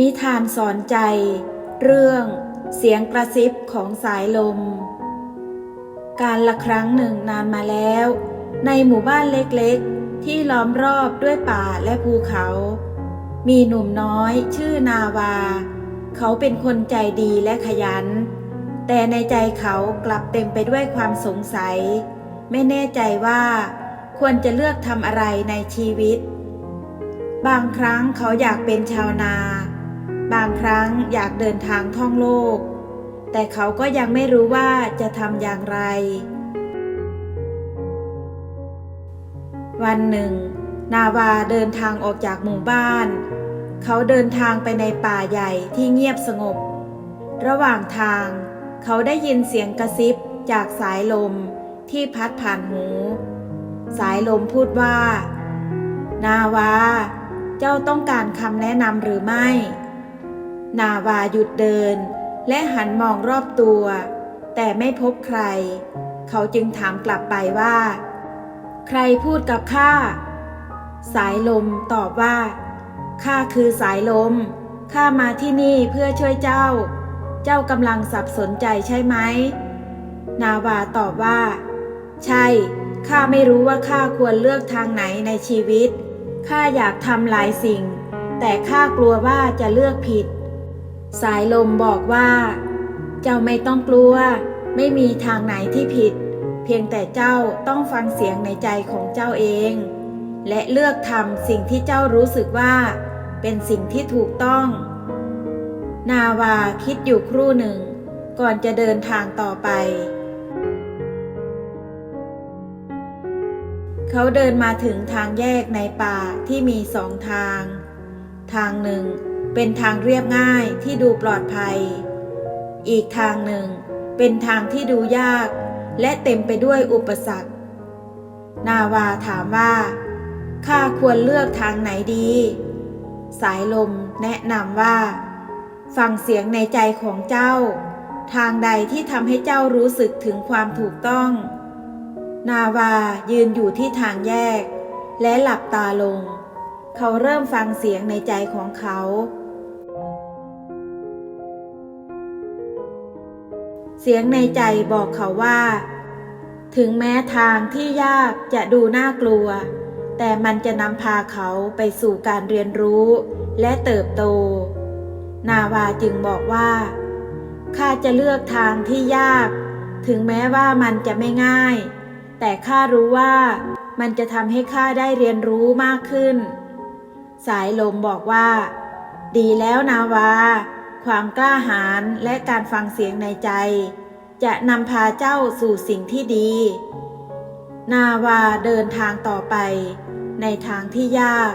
นิทานสอนใจ เรื่อง เสียงกระซิบของสายลม การละครั้งหนึ่งนานมาแล้ว ในหมู่บ้านเล็กๆ ที่ล้อมรอบด้วยป่าและภูเขา มีหนุ่มน้อยชื่อนาวา เขาเป็นคนใจดีและขยัน แต่ในใจเขากลับเต็มไปด้วยความสงสัย ไม่แน่ใจว่า ควรจะเลือกทำอะไรในชีวิตบางครั้งเขาอยากเป็นชาวนา บางครั้งอยากเดินทางท่องโลก แต่เขาก็ยังไม่รู้ว่าจะทำอย่างไร วันหนึ่ง นาวาเดินทางออกจากหมู่บ้าน เขาเดินทางไปในป่าใหญ่ที่เงียบสงบ ระหว่างทาง เขาได้ยินเสียงกระซิบจากสายลมที่พัดผ่านหู สายลมพูดว่า นาวา เจ้าต้องการคำแนะนำหรือไม่ นาวาหยุดเดิน และหันมองรอบตัว แต่ไม่พบใคร เขาจึงถามกลับไปว่า ใครพูดกับข้า สายลมตอบว่า ข้าคือสายลม ข้ามาที่นี่เพื่อช่วยเจ้า เจ้ากำลังสับสนใจใช่ไหม นาวาตอบว่า ใช่ ข้าไม่รู้ว่าข้าควรเลือกทางไหนในชีวิต ข้าอยากทำหลายสิ่งแต่ข้ากลัวว่าจะเลือกผิด สายลมบอกว่า เจ้าไม่ต้องกลัว ไม่มีทางไหนที่ผิด เพียงแต่เจ้าต้องฟังเสียงในใจของเจ้าเอง และเลือกทำสิ่งที่เจ้ารู้สึกว่า เป็นสิ่งที่ถูกต้อง นาวาคิดอยู่ครู่หนึ่ง ก่อนจะเดินทางต่อไป เขาเดินมาถึงทางแยกในป่าที่มีสองทาง ทางหนึ่ง เป็นทางเรียบง่ายที่ดูปลอดภัย อีกทางหนึ่งเป็นทางที่ดูยาก และเต็มไปด้วยอุปสรรค นาวาถามว่า ข้าควรเลือกทางไหนดี สายลมแนะนำว่า ฟังเสียงในใจของเจ้า ทางใดที่ทำให้เจ้ารู้สึกถึงความถูกต้อง นาวายืนอยู่ที่ทางแยก และหลับตาลง เขาเริ่มฟังเสียงในใจของเขา เสียงในใจบอกเขาว่า ถึงแม้ทางที่ยากจะดูน่ากลัว แต่มันจะนำพาเขาไปสู่การเรียนรู้และเติบโต นาวาจึงบอกว่าข้าจะเลือกทางที่ยาก ถึงแม้ว่ามันจะไม่ง่าย แต่ข้ารู้ว่ามันจะทำให้ข้าได้เรียนรู้มากขึ้น สายลมบอกว่า ดีแล้วนาวา ความกล้าหาญและการฟังเสียงในใจ จะนำพาเจ้าสู่สิ่งที่ดี นาวาเดินทางต่อไป ในทางที่ยาก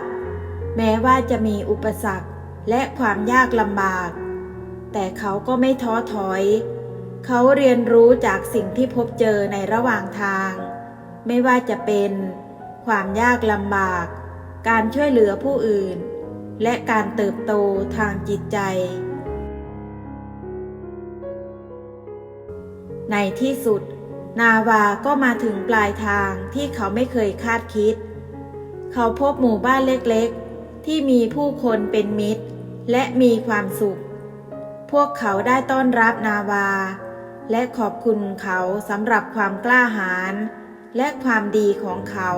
แม้ว่าจะมีอุปสรรคและความยากลำบาก แต่เขาก็ไม่ท้อถอย เขาเรียนรู้จากสิ่งที่พบเจอในระหว่างทาง ไม่ว่าจะเป็น ความยากลำบาก การช่วยเหลือผู้อื่น และการเติบโตทางจิตใจ ในที่สุด นาวาก็มาถึงปลายทางที่เขาไม่เคยคาดคิด เขาพบหมู่บ้านเล็กๆ ที่มีผู้คนเป็นมิตร และมีความสุข พวกเขาได้ต้อนรับนาวา และขอบคุณเขาสำหรับความกล้าหาญและความดีของเขา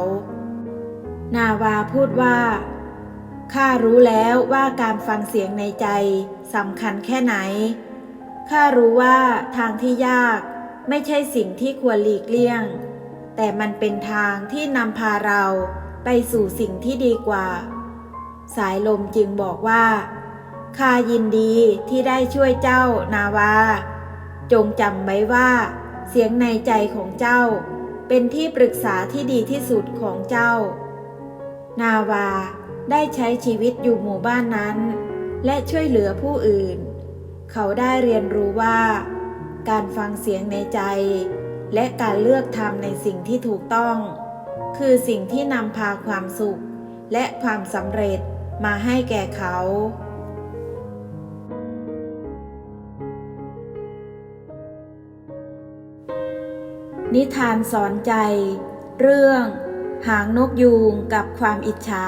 นาวาพูดว่า ข้ารู้แล้วว่าการฟังเสียงในใจสำคัญแค่ไหน ข้ารู้ว่าทางที่ยากไม่ใช่สิ่งที่ควรหลีกเลี่ยง แต่มันเป็นทางที่นำพาเราไปสู่สิ่งที่ดีกว่า สายลมจึงบอกว่าข้ายินดีที่ได้ช่วยเจ้านาวา จงจำไว้ว่า เสียงในใจของเจ้า เป็นที่ปรึกษาที่ดีที่สุดของเจ้า นาวาได้ใช้ชีวิตอยู่หมู่บ้านนั้น และช่วยเหลือผู้อื่น เขาได้เรียนรู้ว่า การฟังเสียงในใจ และการเลือกทำในสิ่งที่ถูกต้อง คือสิ่งที่นำพาความสุข และความสำเร็จมาให้แก่เขานิทานสอนใจ เรื่อง หางนกยูงกับความอิจฉา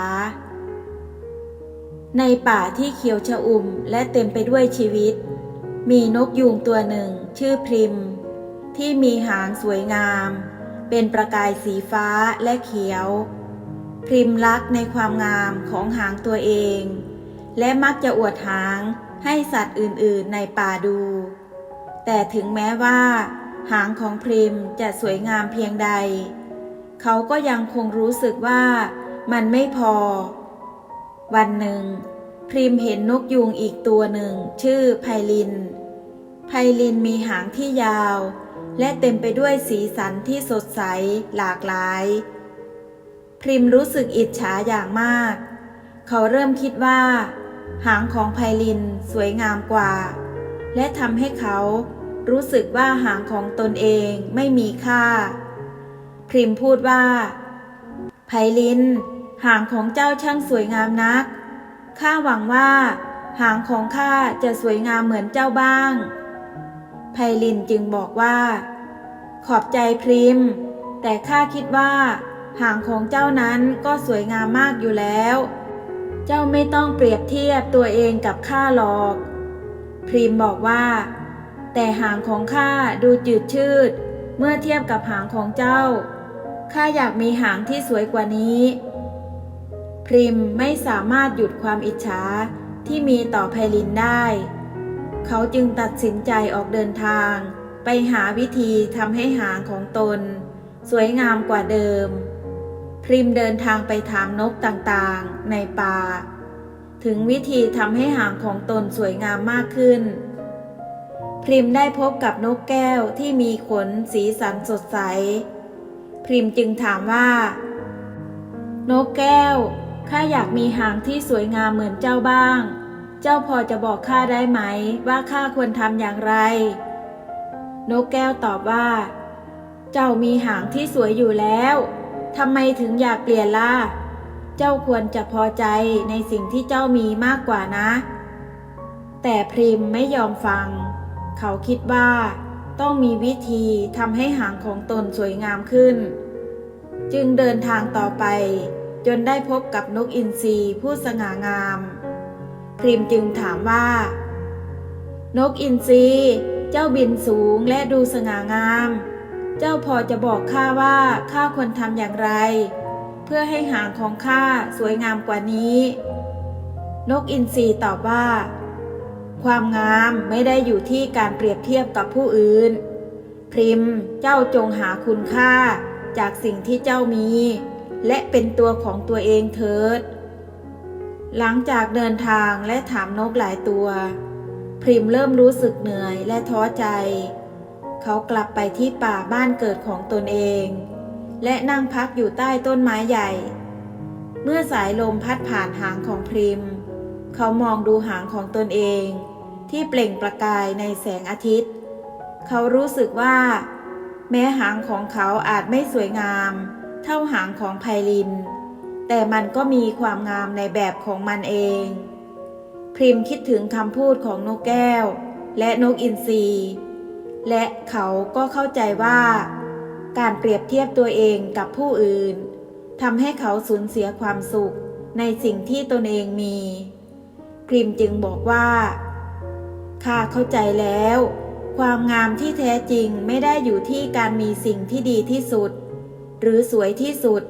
ในป่าที่เขียวชอุ่มและเต็มไปด้วยชีวิต มีนกยูงตัวหนึ่ง ชื่อพริม ที่มีหางสวยงาม เป็นประกายสีฟ้าและเขียว พริมรักในความงามของหางตัวเอง และมักจะอวดหางให้สัตว์อื่นๆในป่าดู แต่ถึงแม้ว่า หางของพริมจะสวยงามเพียงใด เขาก็ยังคงรู้สึกว่ามันไม่พอ วันหนึ่ง พริมเห็นนกยูงอีกตัวหนึ่ง ชื่อไพลิน ไพลินมีหางที่ยาว และเต็มไปด้วยสีสันที่สดใสหลากหลาย พริมรู้สึกอิจฉาอย่างมาก เขาเริ่มคิดว่า หางของไพลินสวยงามกว่า และทำให้เขารู้สึกว่าหางของตนเองไม่มีค่า ริมพูดว่า ไพลิน หางของเจ้าช่างสวยงามนัก ข้าหวังว่า หางของข้าจะสวยงามเหมือนเจ้าบ้าง ไพลินจึงบอกว่า ขอบใจพริม แต่ข้าคิดว่า หางของเจ้านั้นก็สวยงามมากอยู่แล้ว เจ้าไม่ต้องเปรียบเทียบตัวเองกับข้าหรอก พริมบอกว่า แต่หางของข้าดูจืดชืดเมื่อเทียบกับหางของเจ้า ข้าอยากมีหางที่สวยกว่านี้ พริมไม่สามารถหยุดความอิจฉาที่มีต่อไพลินได้ เขาจึงตัดสินใจออกเดินทาง ไปหาวิธีทำให้หางของตน สวยงามกว่าเดิม พริมเดินทางไปถามนกต่างๆ ในป่า ถึงวิธีทำให้หางของตนสวยงามมากขึ้น พริมได้พบกับนกแก้วที่มีขนสีสันสดใส พริมจึงถามว่า นกแก้ว ข้าอยากมีหางที่สวยงามเหมือนเจ้าบ้าง เจ้าพอจะบอกข้าได้ไหม ว่าข้าควรทำอย่างไร นกแก้วตอบว่า เจ้ามีหางที่สวยอยู่แล้วทำไมถึงอยากเปลี่ยนล่ะ เจ้าควรจะพอใจในสิ่งที่เจ้ามีมากกว่านะ แต่พริมไม่ยอมฟัง เขาคิดว่า ต้องมีวิธีทำให้หางของตนสวยงามขึ้น จึงเดินทางต่อไป จนได้พบกับนกอินทรีผู้สง่างามพริมจึงถามว่า นกอินทรีเจ้าบินสูงและดูสง่างาม เจ้าพอจะบอกข้าว่าข้าควรทำอย่างไร เพื่อให้หางของข้าสวยงามกว่านี้ นกอินทรีตอบว่า ความงามไม่ได้อยู่ที่การเปรียบเทียบกับผู้อื่น พริมเจ้าจงหาคุณค่าจากสิ่งที่เจ้ามี และเป็นตัวของตัวเองเถิด หลังจากเดินทางและถามนกหลายตัว พริมเริ่มรู้สึกเหนื่อยและท้อใจ เขากลับไปที่ป่าบ้านเกิดของตนเอง และนั่งพักอยู่ใต้ต้นไม้ใหญ่ เมื่อสายลมพัดผ่านหางของพริม เขามองดูหางของตนเอง ที่เปล่งประกายในแสงอาทิตย์ เขารู้สึกว่า แม้หางของเขาอาจไม่สวยงาม เท่าหางของไพลิน แต่มันก็มีความงามในแบบของมันเอง พริมคิดถึงคำพูดของนกแก้ว และนกอินทรีและเขาก็เข้าใจว่า การเปรียบเทียบตัวเองกับผู้อื่นทำให้เขาสูญเสียความสุขในสิ่งที่ตนเองมี พริมจึงบอกว่า ข้าเข้าใจแล้ว ความงามที่แท้จริงไม่ได้อยู่ที่การมีสิ่งที่ดีที่สุด หรือสวยที่สุด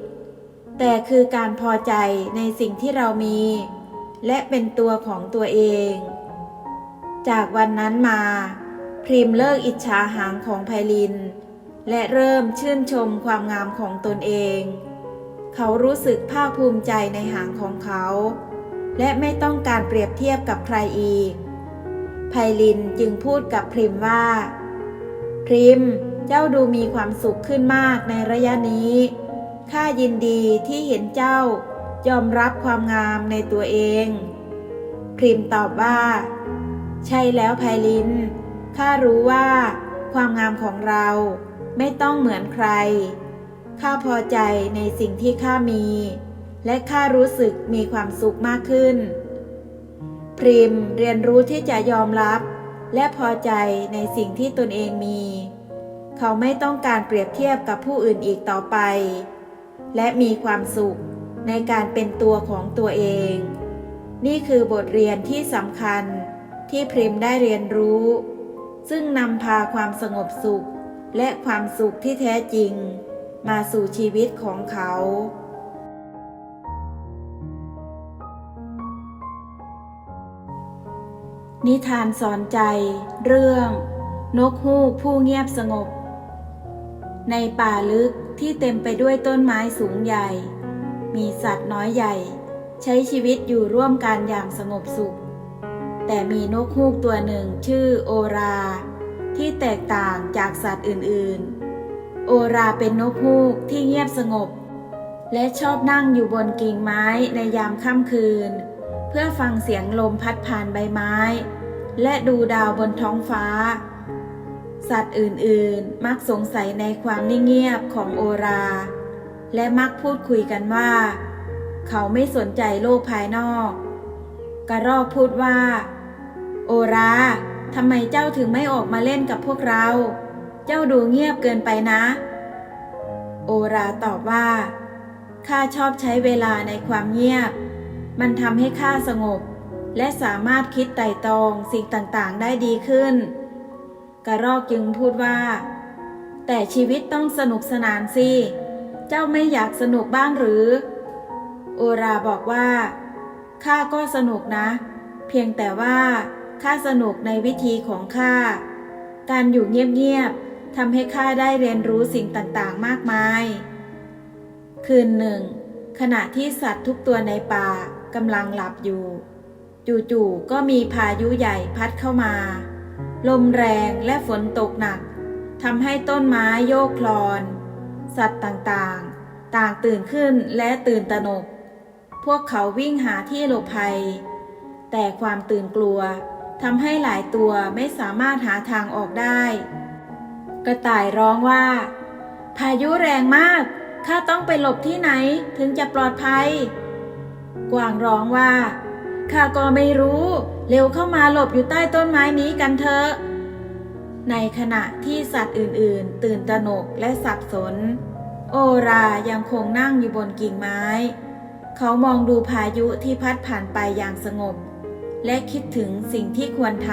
แต่คือการพอใจในสิ่งที่เรามี และเป็นตัวของตัวเอง จากวันนั้นมา พริมเลิกอิจฉาหางของไพลิน และเริ่มชื่นชมความงามของตนเอง เขารู้สึกภาคภูมิใจในหางของเขา และไม่ต้องการเปรียบเทียบกับใครอีก ไพลินจึงพูดกับพริมว่า พริมเจ้าดูมีความสุขขึ้นมากในระยะนี้ข้ายินดีที่เห็นเจ้ายอมรับความงามในตัวเอง พริมตอบว่า ใช่แล้วไพลินข้ารู้ว่า ความงามของเราไม่ต้องเหมือนใคร ข้าพอใจในสิ่งที่ข้ามี และข้ารู้สึกมีความสุขมากขึ้น พริมเรียนรู้ที่จะยอมรับ และพอใจในสิ่งที่ตนเองมี เขาไม่ต้องการเปรียบเทียบกับผู้อื่นอีกต่อไป และมีความสุขในการเป็นตัวของตัวเอง นี่คือบทเรียนที่สำคัญที่พริมได้เรียนรู้ ซึ่งนำพาความสงบสุขและความสุขที่แท้จริง มาสู่ชีวิตของเขา นิทานสอนใจ เรื่อง นกฮูกผู้เงียบสงบ ในป่าลึกที่เต็มไปด้วยต้นไม้สูงใหญ่ มีสัตว์น้อยใหญ่ ใช้ชีวิตอยู่ร่วมกันอย่างสงบสุข แต่มีนกฮูกตัวหนึ่งชื่อโอรา ที่แตกต่างจากสัตว์อื่นๆ โอราเป็นนกฮูกที่เงียบสงบ และชอบนั่งอยู่บนกิ่งไม้ในยามค่ำคืน เพื่อฟังเสียงลมพัดผ่านใบไม้ และดูดาวบนท้องฟ้า สัตว์อื่นๆ มักสงสัยในความนิ่งเงียบของโอรา และมักพูดคุยกันว่า เขาไม่สนใจโลกภายนอก กระรอกพูดว่า โอราทำไมเจ้าถึงไม่ออกมาเล่นกับพวกเรา เจ้าดูเงียบเกินไปนะ โอราตอบว่าข้าชอบใช้เวลาในความเงียบ มันทำให้ข้าสงบ และสามารถคิดไต่ตรองสิ่งต่างๆ ได้ดีขึ้น กระรอกจึงพูดว่า แต่ชีวิตต้องสนุกสนานสิ เจ้าไม่อยากสนุกบ้างหรือ โอราบอกว่าข้าก็สนุกนะ เพียงแต่ว่าข้าสนุกในวิธีของข้าการอยู่เงียบๆทำให้ข้าได้เรียนรู้สิ่งต่างๆ มากมาย คืนหนึ่ง ขณะที่สัตว์ทุกตัวในป่ากำลังหลับอยู่ จู่ๆก็มีพายุใหญ่พัดเข้ามา ลมแรงและฝนตกหนักทำให้ต้นไม้โยกคลอน สัตว์ต่างๆ ต่างตื่นขึ้นและตื่นตระหนก พวกเขาวิ่งหาที่หลบภัย แต่ความตื่นกลัวทำให้หลายตัวไม่สามารถหาทางออกได้ กระต่ายร้องว่า พายุแรงมาก ข้าต้องไปหลบที่ไหนถึงจะปลอดภัย กวางร้องว่า ข้าก็ไม่รู้ เร็วเข้ามาหลบอยู่ใต้ต้นไม้นี้กันเถอะ ในขณะที่สัตว์อื่นๆ ตื่นตระหนกและสับสน โอรายังคงนั่งอยู่บนกิ่งไม้ เขามองดูพายุที่พัดผ่านไปอย่างสงบ และคิดถึงสิ่งที่ควรท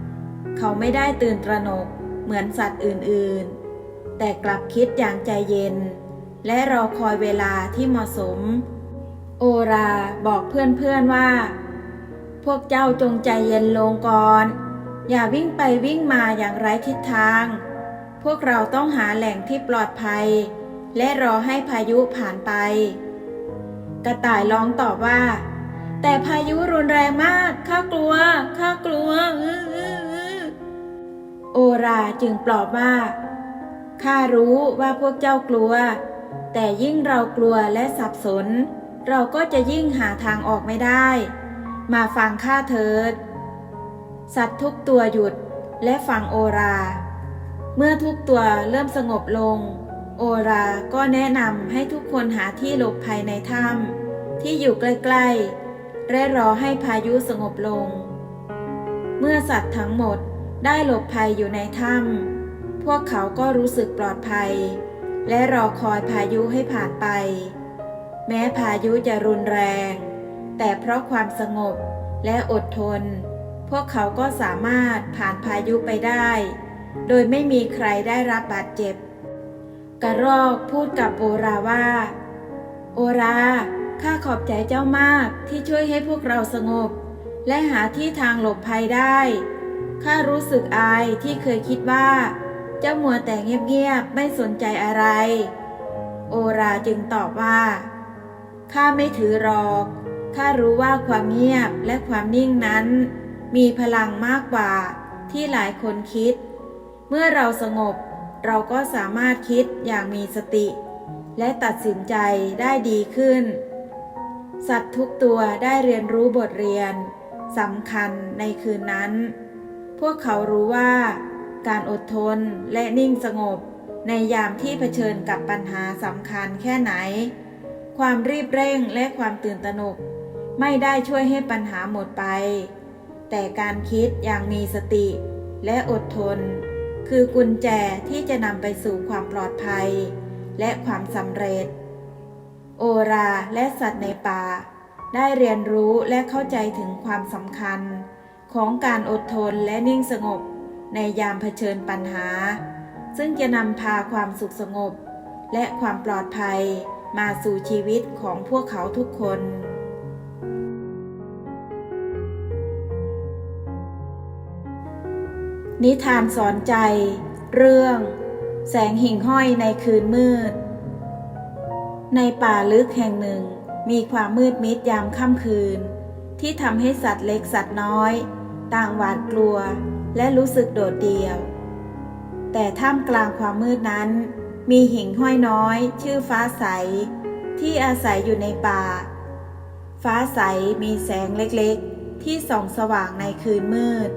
ำ เขาไม่ได้ตื่นตระหนกเหมือนสัตว์อื่นๆ แต่กลับคิดอย่างใจเย็น และรอคอยเวลาที่เหมาะสม โอราบอกเพื่อนๆว่า พวกเจ้าจงใจเย็นลงก่อน อย่าวิ่งไปวิ่งมาอย่างไร้ทิศทาง พวกเราต้องหาแหล่งที่ปลอดภัย และรอให้พายุผ่านไป กระต่ายร้องตอบว่า แต่พายุรุนแรงมากข้ากลัวข้ากลัวโอราจึงปลอบว่าข้ารู้ว่าพวกเจ้ากลัว แต่ยิ่งเรากลัวและสับสน เราก็จะยิ่งหาทางออกไม่ได้ มาฟังข้าเถิด สัตว์ทุกตัวหยุดและฟังโอรา เมื่อทุกตัวเริ่มสงบลง โอราก็แนะนำให้ทุกคนหาที่หลบภัยในถ้ำที่อยู่ใกล้ๆ และรอให้พายุสงบลง เมื่อสัตว์ทั้งหมดได้หลบภัยอยู่ในถ้ำพวกเขาก็รู้สึกปลอดภัย และรอคอยพายุให้ผ่านไป แม้พายุจะรุนแรง แต่เพราะความสงบและอดทน พวกเขาก็สามารถผ่านพายุไปได้ โดยไม่มีใครได้รับบาดเจ็บ กระรอกพูดกับโอราว่า โอราข้าขอบใจเจ้ามากที่ช่วยให้พวกเราสงบ และหาที่ทางหลบภัยได้ ข้ารู้สึกอายที่เคยคิดว่า เจ้ามัวแต่เงียบๆไม่สนใจอะไร โอราจึงตอบว่าข้าไม่ถือหรอก ข้ารู้ว่าความเงียบและความนิ่งนั้น มีพลังมากกว่าที่หลายคนคิด เมื่อเราสงบเราก็สามารถคิดอย่างมีสติ และตัดสินใจได้ดีขึ้น สัตว์ทุกตัวได้เรียนรู้บทเรียนสำคัญในคืนนั้น พวกเขารู้ว่าการอดทนและนิ่งสงบในยามที่เผชิญกับปัญหาสำคัญแค่ไหน ความรีบเร่งและความตื่นตระหนก ไม่ได้ช่วยให้ปัญหาหมดไป แต่การคิดอย่างมีสติ และอดทน คือกุญแจที่จะนำไปสู่ความปลอดภัย และความสำเร็จ โอราและสัตว์ในป่า ได้เรียนรู้และเข้าใจถึงความสำคัญ ของการอดทนและนิ่งสงบในยามเผชิญปัญหา ซึ่งจะนำพาความสุขสงบ และความปลอดภัยมาสู่ชีวิตของพวกเขาทุกคน นิทานสอนใจ เรื่อง แสงหิ่งห้อยในคืนมืด ในป่าลึกแห่งหนึ่ง มีความมืดมิดยามค่ำคืน ที่ทำให้สัตว์เล็กสัตว์น้อย ต่างหวาดกลัวและรู้สึกโดดเดี่ยว แต่ท่ามกลางความมืดนั้น มีหิ่งห้อยน้อย ชื่อฟ้าใส ที่อาศัยอยู่ในป่า ฟ้าใสมีแสงเล็กๆ ที่ส่องสว่างในคืนมืด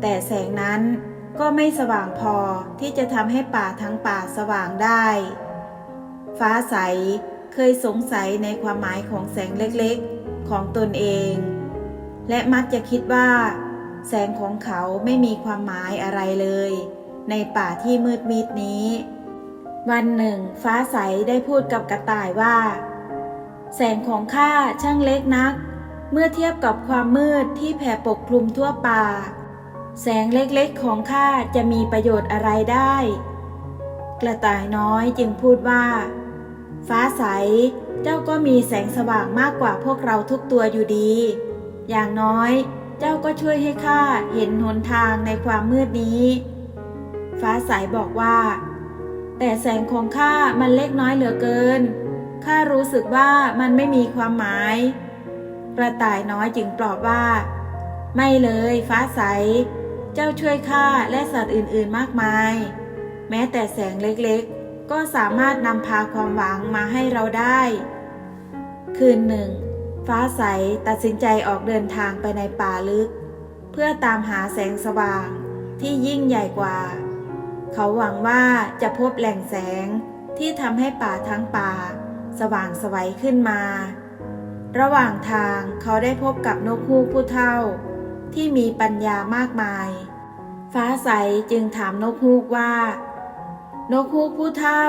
แต่แสงนั้นก็ไม่สว่างพอที่จะทำให้ป่าทั้งป่าสว่างได้ ฟ้าใสเคยสงสัยในความหมายของแสงเล็กๆของตนเอง และมักจะคิดว่า แสงของเขาไม่มีความหมายอะไรเลย ในป่าที่มืดมิดนี้ วันหนึ่ง ฟ้าใสได้พูดกับกระต่ายว่า แสงของข้าช่างเล็กนัก เมื่อเทียบกับความมืดที่แผ่ปกคลุมทั่วป่า แสงเล็กๆของข้าจะมีประโยชน์อะไรได้ กระต่ายน้อยจึงพูดว่า ฟ้าใส เจ้าก็มีแสงสว่างมากกว่าพวกเราทุกตัวอยู่ดี อย่างน้อยเจ้าก็ช่วยให้ข้าเห็นหนทางในความมืดนี้ ฟ้าใสบอกว่า แต่แสงของข้ามันเล็กน้อยเหลือเกิน ข้ารู้สึกว่ามันไม่มีความหมาย กระต่ายน้อยจึงปลอบว่า ไม่เลยฟ้าใส เจ้าช่วยข้าและสัตว์อื่นๆมากมาย แม้แต่แสงเล็กๆ ก็สามารถนำพาความหวังมาให้เราได้ คืนหนึ่ง ฟ้าใสตัดสินใจออกเดินทางไปในป่าลึก เพื่อตามหาแสงสว่างที่ยิ่งใหญ่กว่า เขาหวังว่าจะพบแหล่งแสงที่ทำให้ป่าทั้งป่า สว่างสวัยขึ้นมา ระหว่างทางเขาได้พบกับนกฮูกผู้เฒ่า ที่มีปัญญามากมาย ฟ้าใสจึงถามนกฮูกว่า นกฮูกผู้เฒ่า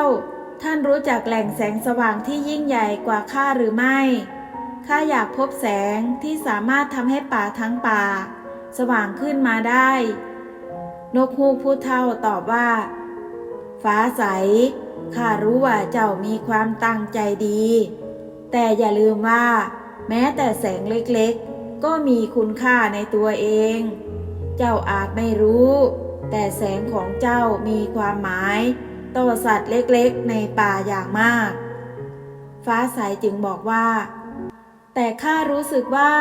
ท่านรู้จักแหล่งแสงสว่างที่ยิ่งใหญ่กว่าข้าหรือไม่ข้าอยากพบแสงที่สามารถทำให้ป่าทั้งป่า สว่างขึ้นมาได้ นกฮูกผู้เฒ่าตอบว่า ฟ้าใสข้ารู้ว่าเจ้ามีความตั้งใจดี แต่อย่าลืมว่า แม้แต่แสงเล็กๆ ก็มีคุณค่าในตัวเอง เจ้าอาจไม่รู้ แต่แสงของเจ้ามีความหมาย ต่อสัตว์เล็กๆในป่าอย่างมาก ฟ้าใสจึงบอกว่า แต่ข้ารู้สึกว่า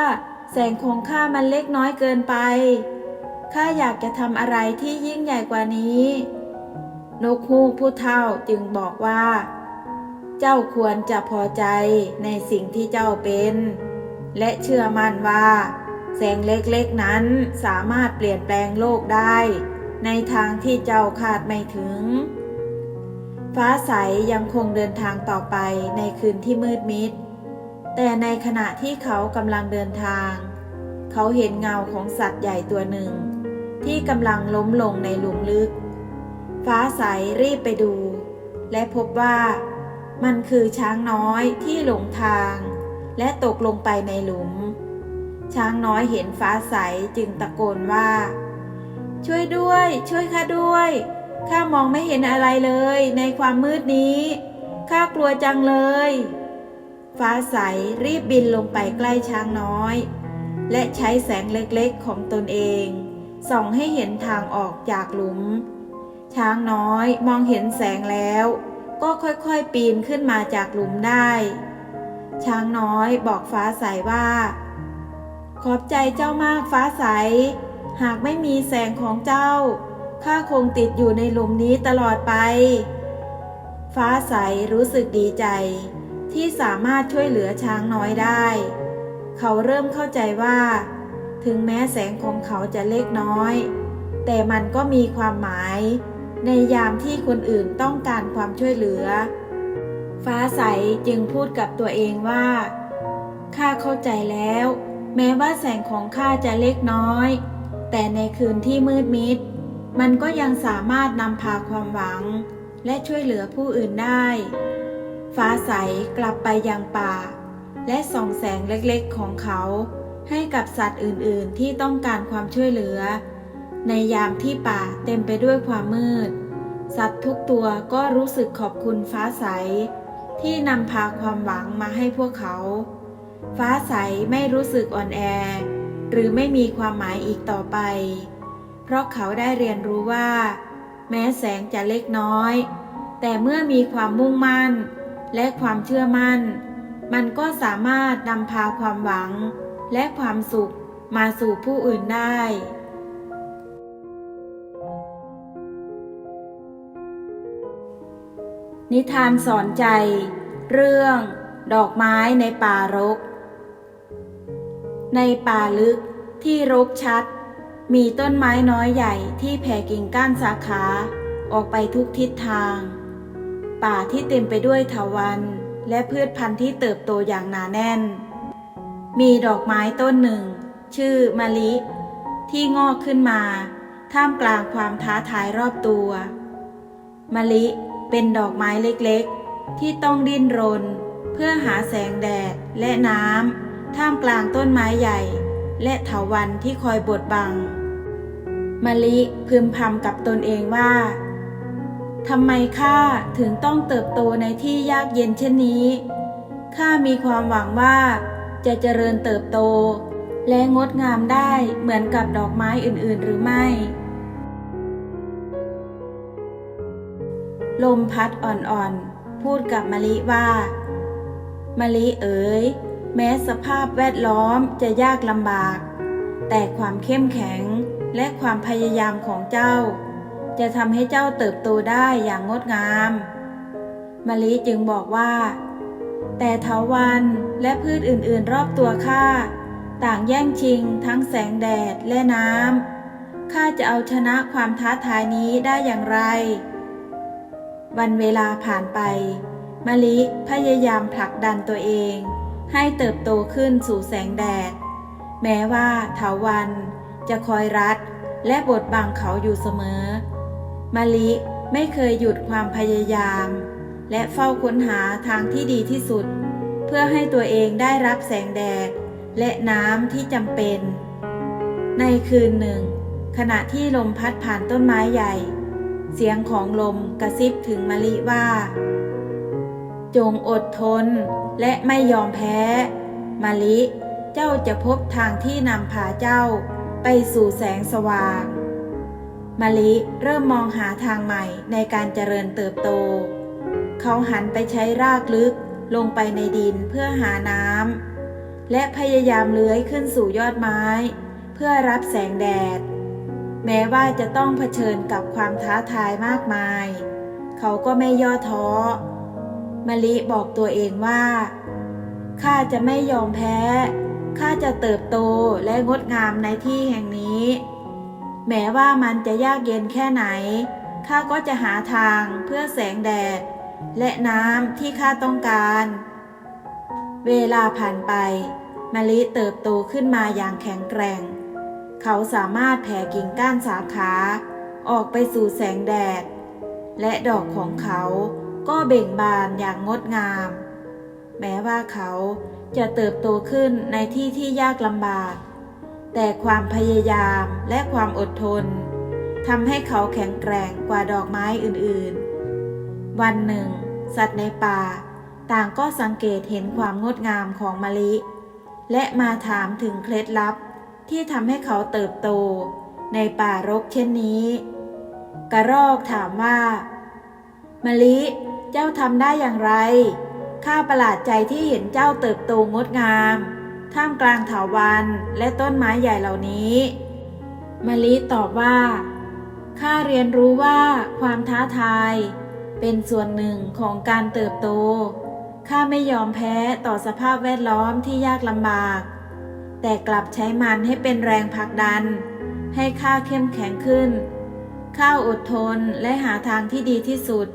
แสงของข้ามันเล็กน้อยเกินไปข้าอยากจะทำอะไรที่ยิ่งใหญ่กว่านี้ นกฮูกผู้เฒ่าจึงบอกว่า เจ้าควรจะพอใจในสิ่งที่เจ้าเป็น และเชื่อมั่นว่า แสงเล็กๆนั้นสามารถเปลี่ยนแปลงโลกได้ ในทางที่เจ้าคาดไม่ถึง ฟ้าใสยังคงเดินทางต่อไปในคืนที่มืดมิด แต่ในขณะที่เขากำลังเดินทาง เขาเห็นเงาของสัตว์ใหญ่ตัวหนึ่ง ที่กำลังล้มลงในหลุมลึก ฟ้าใสรีบไปดู และพบว่ามันคือช้างน้อยที่หลงทาง และตกลงไปในหลุม ช้างน้อยเห็นฟ้าใสจึงตะโกนว่า ช่วยด้วย ช่วยข้าด้วยข้ามองไม่เห็นอะไรเลยในความมืดนี้ข้ากลัวจังเลย ฟ้าใสรีบบินลงไปใกล้ช้างน้อย และใช้แสงเล็กๆของตนเอง ส่องให้เห็นทางออกจากหลุม ช้างน้อยมองเห็นแสงแล้ว ก็ค่อยๆปีนขึ้นมาจากหลุมได้ ช้างน้อยบอกฟ้าใสว่า ขอบใจเจ้ามากฟ้าใส หากไม่มีแสงของเจ้า ข้าคงติดอยู่ในหลุมนี้ตลอดไป ฟ้าใสรู้สึกดีใจ ที่สามารถช่วยเหลือช้างน้อยได้ เขาเริ่มเข้าใจว่า ถึงแม้แสงของเขาจะเล็กน้อย แต่มันก็มีความหมาย ในยามที่คนอื่นต้องการความช่วยเหลือ ฟ้าใสจึงพูดกับตัวเองว่า ข้าเข้าใจแล้ว แม้ว่าแสงของข้าจะเล็กน้อย แต่ในคืนที่มืดมิด มันก็ยังสามารถนำพาความหวัง และช่วยเหลือผู้อื่นได้ ฟ้าใสกลับไปยังป่า และส่องแสงเล็กๆของเขา ให้กับสัตว์อื่นๆที่ต้องการความช่วยเหลือ ในยามที่ป่าเต็มไปด้วยความมืด สัตว์ทุกตัวก็รู้สึกขอบคุณฟ้าใส ที่นำพาความหวังมาให้พวกเขา ฟ้าใสไม่รู้สึกอ่อนแอ หรือไม่มีความหมายอีกต่อไป เพราะเขาได้เรียนรู้ว่า แม้แสงจะเล็กน้อย แต่เมื่อมีความมุ่งมั่น และความเชื่อมั่น มันก็สามารถนำพาความหวัง และความสุขมาสู่ผู้อื่นได้ นิทานสอนใจ เรื่อง ดอกไม้ในป่ารก ในป่าลึกที่รกชัด มีต้นไม้น้อยใหญ่ที่แผ่กิ่งก้านสาขา ออกไปทุกทิศทาง ป่าที่เต็มไปด้วยถาวัลย์และพืชพันธุ์ที่เติบโตอย่างหนาแน่น มีดอกไม้ต้นหนึ่ง ชื่อมะลิ ที่งอกขึ้นมา ท่ามกลางความท้าทายรอบตัวมะลิ เป็นดอกไม้เล็กๆ ที่ต้องดิ้นรน เพื่อหาแสงแดดและน้ำท่ามกลางต้นไม้ใหญ่ และเถาวัลย์ที่คอยบดบัง มะลิพึมพำกับตนเองว่าทำไมข้าถึงต้องเติบโตในที่ยากเย็นเช่นนี้ข้ามีความหวังว่าจะเจริญเติบโต และงดงามได้เหมือนกับดอกไม้อื่นๆ หรือไม่ ลมพัดอ่อนๆ พูดกับมะลิว่า มะลิเอ๋ย แม้สภาพแวดล้อมจะยากลำบาก แต่ความเข้มแข็งและความพยายามของเจ้า จะทำให้เจ้าเติบโตได้อย่างงดงาม มะลิจึงบอกว่า แต่เถาวันและพืชอื่นๆรอบตัวข้าต่างแย่งชิงทั้งแสงแดดและน้ำข้าจะเอาชนะความท้าทายนี้ได้อย่างไร วันเวลาผ่านไป มะลิพยายามผลักดันตัวเอง ให้เติบโตขึ้นสู่แสงแดด แม้ว่าเถาวันจะคอยรัดและบดบังเขาอยู่เสมอ มะลิไม่เคยหยุดความพยายาม และเฝ้าค้นหาทางที่ดีที่สุด เพื่อให้ตัวเองได้รับแสงแดด และน้ำที่จำเป็น ในคืนหนึ่ง ขณะที่ลมพัดผ่านต้นไม้ใหญ่ เสียงของลมกระซิบถึงมะลิว่า จงอดทนและไม่ยอมแพ้มะลิเจ้าจะพบทางที่นำพาเจ้าไปสู่แสงสว่างมะลิเริ่มมองหาทางใหม่ในการเจริญเติบโต เขาหันไปใช้รากลึกลงไปในดินเพื่อหาน้ำและพยายามเลื้อยขึ้นสู่ยอดไม้ เพื่อรับแสงแดด แม้ว่าจะต้องเผชิญกับความท้าทายมากมาย เขาก็ไม่ย่อท้อมะลิบอกตัวเองว่าข้าจะไม่ยอมแพ้ข้าจะเติบโตและงดงามในที่แห่งนี้ แม้ว่ามันจะยากเย็นแค่ไหนข้าก็จะหาทางเพื่อแสงแดด และน้ำที่ข้าต้องการ เวลาผ่านไปมะลิเติบโตขึ้นมาอย่างแข็งแกร่ง เขาสามารถแผ่กิ่งก้านสาขา ออกไปสู่แสงแดด และดอกของเขาก็เบ่งบานอย่างงดงาม แม้ว่าเขาจะเติบโตขึ้นในที่ที่ยากลำบาก แต่ความพยายามและความอดทนทำให้เขาแข็งแกร่งกว่าดอกไม้อื่นๆ วันหนึ่ง สัตว์ในป่า ต่างก็สังเกตเห็นความงดงามของมะลิ และมาถามถึงเคล็ดลับ ที่ทำให้เขาเติบโต ในป่ารกเช่นนี้ กระรอกถามว่ามะลิเจ้าทำได้อย่างไร ข้าประหลาดใจที่เห็นเจ้าเติบโตงดงาม ท่ามกลางเถาวันและต้นไม้ใหญ่เหล่านี้มะลิตอบว่าข้าเรียนรู้ว่าความท้าทาย เป็นส่วนหนึ่งของการเติบโต ข้าไม่ยอมแพ้ต่อสภาพแวดล้อมที่ยากลำบาก แต่กลับใช้มันให้เป็นแรงผลักดัน ให้ข้าเข้มแข็งขึ้น ข้าอดทนและหาทางที่ดีที่สุด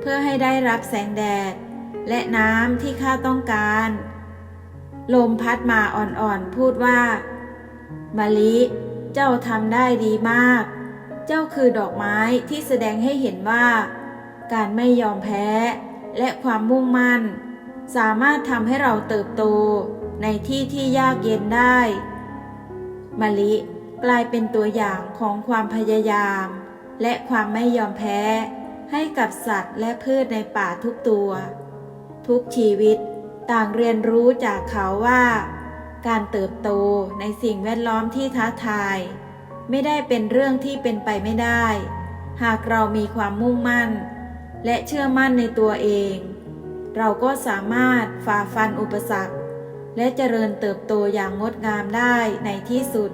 เพื่อให้ได้รับแสงแดด และน้ำที่ข้าต้องการ ลมพัดมาอ่อนๆพูดว่ามะลิเจ้าทำได้ดีมาก เจ้าคือดอกไม้ที่แสดงให้เห็นว่า การไม่ยอมแพ้และความมุ่งมั่น สามารถทำให้เราเติบโต ในที่ที่ยากเย็นได้มะลิกลายเป็นตัวอย่างของความพยายาม และความไม่ยอมแพ้ให้กับสัตว์และพืชในป่าทุกตัว ทุกชีวิตต่างเรียนรู้จากเขาว่า การเติบโตในสิ่งแวดล้อมที่ท้าทาย ไม่ได้เป็นเรื่องที่เป็นไปไม่ได้ หากเรามีความมุ่งมั่น และเชื่อมั่นในตัวเอง เราก็สามารถฝ่าฟันอุปสรรค และเจริญเติบโตอย่างงดงามได้ในที่สุด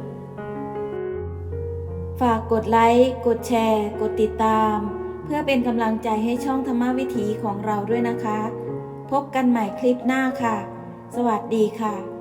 ฝากกดไลค์ กดแชร์ กดติดตาม เพื่อเป็นกำลังใจให้ช่องธรรมวิถีของเราด้วยนะคะ พบกันใหม่คลิปหน้าค่ะ สวัสดีค่ะ